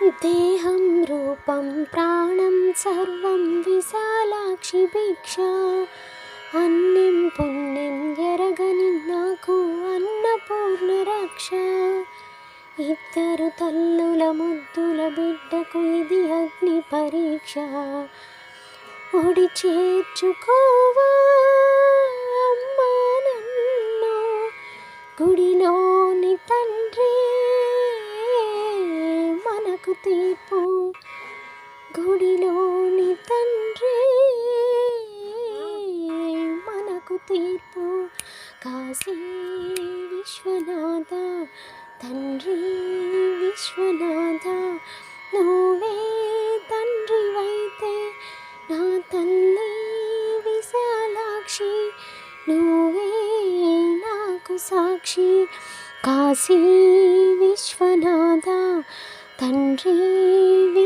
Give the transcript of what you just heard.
దేహం రూపం ప్రాణం సర్వం విశాలాక్షి భిక్ష అన్నిం పుణ్యం ఎరగని నాకు అన్నపూర్ణ రక్ష ఇద్దరు తల్లుల ముద్దుల బిడ్డకు ఇది అగ్ని పరీక్ష ఒడి చేర్చుకోవా అమ్మా నన్ను గుడిలోని తండ్రి నాకు తీర్పు గుడిలోని తండ్రి. మనకు తీర్పు కాశీ విశ్వనాథ తండ్రి. విశ్వనాథ నువ్వే తండ్రివైతే నా తల్లి విశాలాక్షి. నువ్వే నాకు సాక్షి. కాశీ విశ్వనాథ తండ్రి విశ్వ